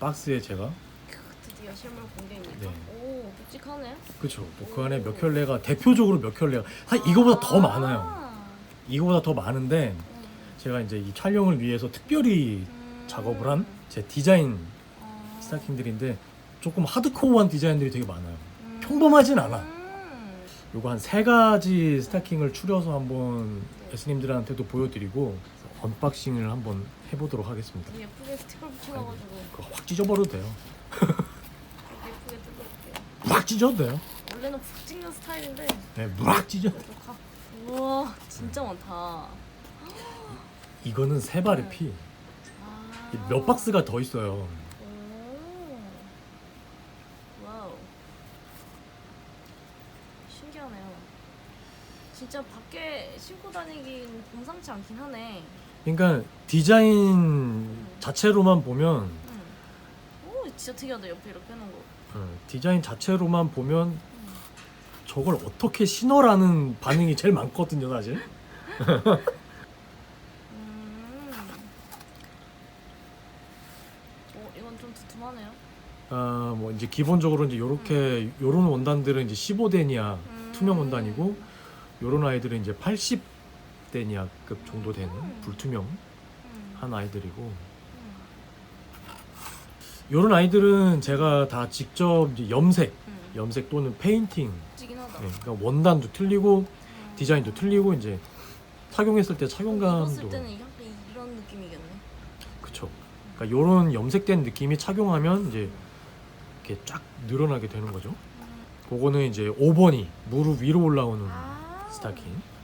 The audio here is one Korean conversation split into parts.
박스에 제가 크, 드디어 실물 공개입니다. 네. 오, 묵직하네. 그쵸 뭐그 안에 몇 켤레가 대표적으로 몇 켤레가 한 이거보다 더 많아요. 아. 이거보다 더 많은데 음. 제가 이제 이 촬영을 위해서 특별히 음. 작업을 한 제 디자인 아. 스타킹들인데 조금 하드코어한 디자인들이 되게 많아요. 음. 평범하진 않아. 음. 요거 한 세 가지 스타킹을 추려서 한번 S님들한테도 보여드리고 언박싱을 한번 해보도록 하겠습니다. 예쁘게 스티커 붙여놔가지고 그거 확 찢어버려도 돼요. 예쁘게 뜯어볼게요. 막 찢어도 돼요. 원래는 푹 찍는 스타일인데 네, 막 찢어. 우와, 진짜 많다. 이거는 세 발의 피. 아. 이몇 박스가 더 있어요. 오. 와우. 신기하네요. 진짜 밖에 신고 다니긴 범상치 않긴 하네. 그러니까 디자인 자체로만 보면 음. 오, 진짜 특이하다. 옆에 이렇게 해놓은 거. 어, 디자인 자체로만 보면 저걸 어떻게 신어라는 반응이 제일 많거든요, 사실. 음. 오, 이건 좀 두툼하네요. 아, 뭐 이제 기본적으로 이제 요렇게 요런 원단들은 이제 15데니아 음. 투명 원단이고 요런 아이들은 이제 80 데니아급 정도 되는 음. 불투명 음. 한 아이들이고 음. 요런 아이들은 제가 다 직접 이제 염색, 음. 염색 또는 페인팅 하다. 네, 그러니까 원단도 틀리고 음. 디자인도 틀리고 이제 착용했을 때 입었을 착용감도 때는 약간 이런 느낌이겠네. 그쵸. 그러니까 요런 염색된 느낌이 착용하면 이제 이렇게 쫙 늘어나게 되는 거죠. 그거는 이제 5번이 무릎 위로 올라오는 아. 스타킹.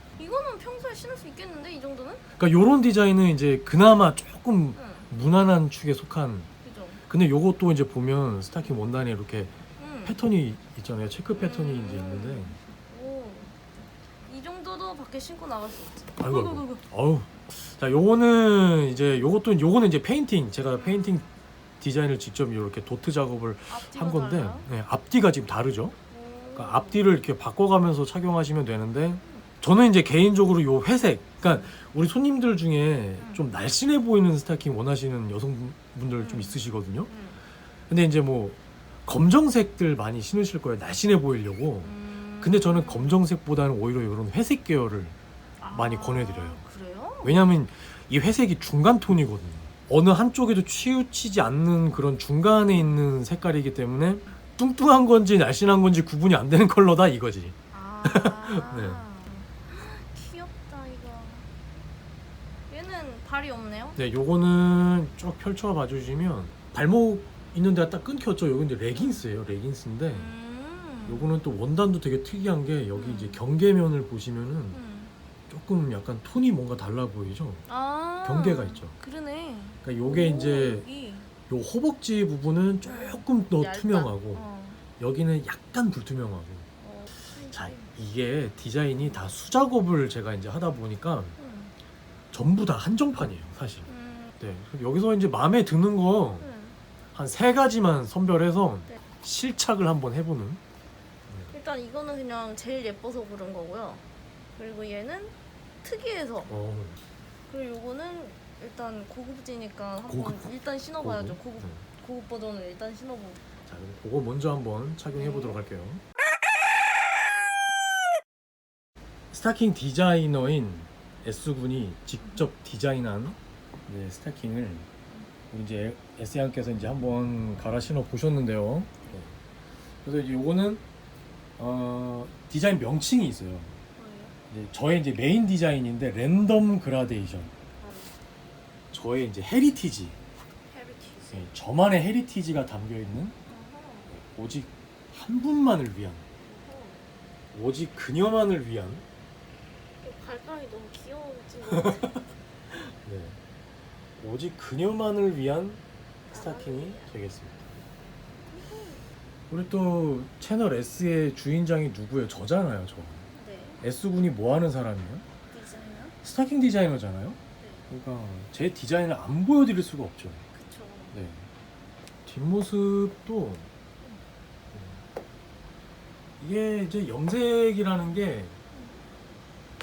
이거는 평소에 신을 수 있겠는데 이 정도는? 그러니까 요런 디자인은 이제 그나마 조금 응. 무난한 축에 속한. 그죠. 근데 요것도 이제 보면 스타킹 원단에 이렇게 응. 패턴이 있잖아요. 체크 패턴이 음. 이제 있는데. 오. 이 정도도 밖에 신고 나갈 수 있지. 아이고, 아이고. 어우. 자, 요거는 이제 요것도 요거는 이제 페인팅. 제가 페인팅 디자인을 직접 이렇게 도트 작업을 앞뒤가 한 건데 달라요? 네, 앞뒤가 지금 다르죠. 오. 그러니까 앞뒤를 이렇게 바꿔가면서 착용하시면 되는데 저는 이제 개인적으로 요 회색 그러니까 우리 손님들 중에 좀 날씬해 보이는 스타킹 원하시는 여성분들 좀 음. 있으시거든요 음. 근데 이제 뭐 검정색들 많이 신으실 거예요 날씬해 보이려고 음. 근데 저는 검정색보다는 오히려 이런 회색 계열을 많이 아, 권해드려요. 그래요? 왜냐면 이 회색이 중간 톤이거든요 어느 한쪽에도 치우치지 않는 그런 중간에 있는 색깔이기 때문에 뚱뚱한 건지 날씬한 건지 구분이 안 되는 컬러다 이거지 아. 네. 귀엽다 이거. 발이 없네요. 네, 요거는 쭉 펼쳐 봐주시면 발목 있는 데가 딱 끊겼죠. 요건 이제 레깅스예요. 레깅스인데 음. 요거는 또 원단도 되게 특이한 게 여기 음. 이제 경계면을 보시면은 음. 조금 약간 톤이 뭔가 달라 보이죠. 아. 경계가 있죠. 그러네. 그러니까 요게 오, 이제 여기. 요 허벅지 부분은 조금 더 얇다. 투명하고 어. 여기는 약간 불투명하고. 어. 자, 이게 디자인이 다 수작업을 제가 이제 하다 보니까 음. 전부 다 한정판이에요, 사실. 음. 네. 여기서 이제 마음에 드는 거 음. 한 세 가지만 선별해서 네. 실착을 한번 해보는 일단 이거는 그냥 제일 예뻐서 고른 거고요. 그리고 얘는 특이해서. 어, 그리고 요거는 일단 고급지니까 한번 고급? 일단 신어봐야죠. 고급 네. 고급 버전을 일단 신어보고. 자 그럼 그거 먼저 한번 착용해 보도록 할게요 스타킹 디자이너인 S군이 직접 디자인한 네, 스타킹을 우리 이제 S 양께서 이제 한번 갈아 신어 보셨는데요. 네. 그래서 이제 요거는 어, 디자인 명칭이 있어요. 이제 저의 이제 메인 디자인인데 랜덤 그라데이션. 저의 이제 헤리티지. 헤리티지. 네, 저만의 헤리티지가 담겨 있는 오직 한 분만을 위한 오직 그녀만을 위한 발가락이 너무 귀여워진 것 같아. 네, 오직 그녀만을 위한 스타킹이 되겠습니다. 우리 또 채널 S의 주인장이 누구예요? 저잖아요, 저. 네. S군이 뭐 하는 사람이에요? 디자이너? 스타킹 디자이너잖아요. 네. 그러니까 제 디자인을 안 보여드릴 수가 없죠. 그쵸. 네. 뒷모습도 음, 이게 이제 염색이라는 게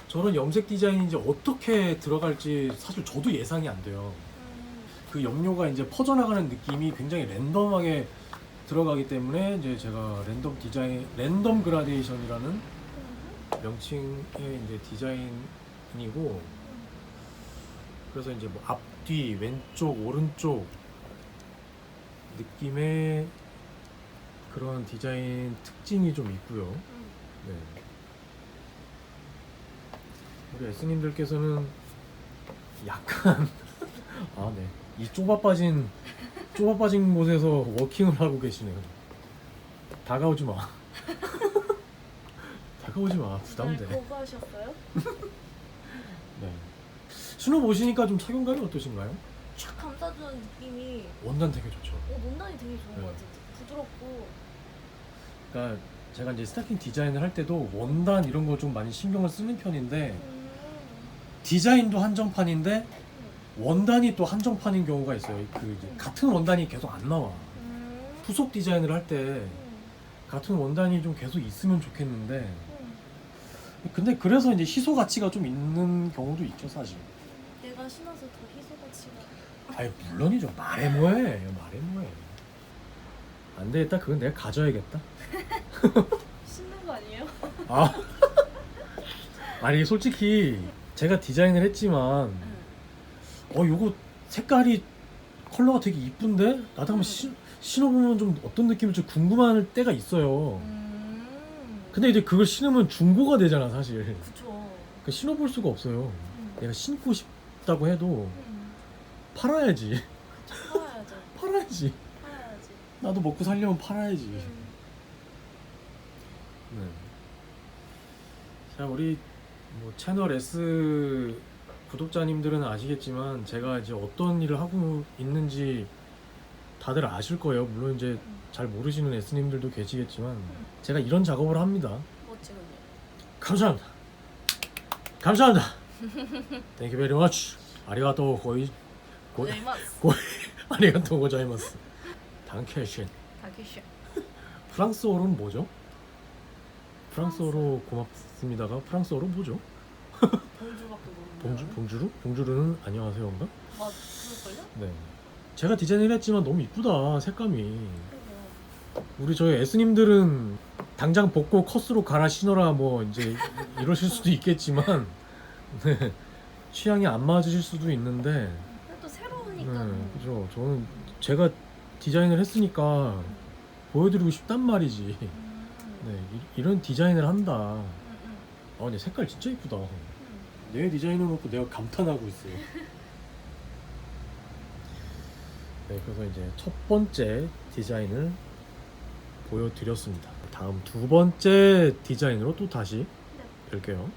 저런 염색 디자인이 이제 어떻게 들어갈지 사실 저도 예상이 안 돼요. 음. 그 염료가 이제 퍼져나가는 느낌이 굉장히 랜덤하게 들어가기 때문에 이제 제가 랜덤 디자인, 랜덤 그라데이션이라는 명칭의 이제 디자인이고 그래서 이제 뭐 앞뒤, 왼쪽, 오른쪽 느낌의 그런 디자인 특징이 좀 있고요. 음. 네. 우리 S님들께서는 약간 아 네. 이 좁아 빠진 좁아 빠진 곳에서 워킹을 하고 계시네요. 다가오지 마. 다가오지 마. 날 부담돼. 거부하셨어요? 네. 신호 보시니까 좀 착용감이 어떠신가요? 촥 감싸주는 느낌이 원단 되게 좋죠. 어, 논단이 되게 좋은 네. 것 같아요. 부드럽고 그러니까 제가 이제 스타킹 디자인을 할 때도 원단 이런 거 좀 많이 신경을 쓰는 편인데 음. 디자인도 한정판인데 원단이 또 한정판인 경우가 있어요. 그 이제 같은 원단이 계속 안 나와. 음. 후속 디자인을 할때 음. 같은 원단이 좀 계속 있으면 좋겠는데 음. 근데 그래서 이제 희소 가치가 좀 있는 경우도 있죠 사실. 내가 신어서 더 희소 가치가 아니 물론이죠. 말해 뭐해. 말해 뭐해. 안 되겠다. 그건 내가 가져야겠다. 신는 거 아니에요? 아 아니 솔직히 제가 디자인을 했지만 어 요거 색깔이 컬러가 되게 이쁜데 나도 한번 신, 신어보면 좀 어떤 느낌일지 궁금할 때가 있어요. 음. 근데 이제 그걸 신으면 중고가 되잖아 사실. 그쵸. 그 신어볼 수가 없어요. 음. 내가 신고 싶다고 해도 음. 팔아야지. 팔아야죠. 팔아야지. 팔아야지. 나도 먹고 살려면 팔아야지. 음. 네. 자 우리 뭐 채널 S 구독자님들은 아시겠지만 제가 이제 어떤 일을 하고 있는지 다들 아실 거예요. 물론 이제 잘 모르시는 S님들도 계시겠지만 제가 이런 작업을 합니다. 멋지군요. 감사합니다. 감사합니다. Thank you very much. 아리가또 고이 고 네이마스. 아리가또 고자이마스. 당케쉔. 다키슈. 프랑스어로는 뭐죠? 프랑스어로 고맙습니다가 프랑스어로 뭐죠? 봉주밖에 모르는. 봉주 봉주루? 봉주루는 안녕하세요인가? 맞 그럴걸요? 네. 제가 디자인을 했지만 너무 이쁘다 색감이. 우리 저희 S님들은 당장 벗고 컷으로 갈아 신어라 뭐 이제 이러실 수도 있겠지만 네. 취향이 안 맞으실 수도 있는데 그래도 새로우니까. 네, 그죠. 저는 제가 디자인을 했으니까 보여드리고 싶단 말이지. 음. 네, 이, 런 디자인을 한다. 음, 음, 아, 근데 색깔 진짜 이쁘다. 음. 내 디자인을 놓고 내가 감탄하고 있어요. 네, 그래서 이제 첫 번째 디자인을 보여드렸습니다. 다음 두 번째 디자인으로 또 다시 뵐게요.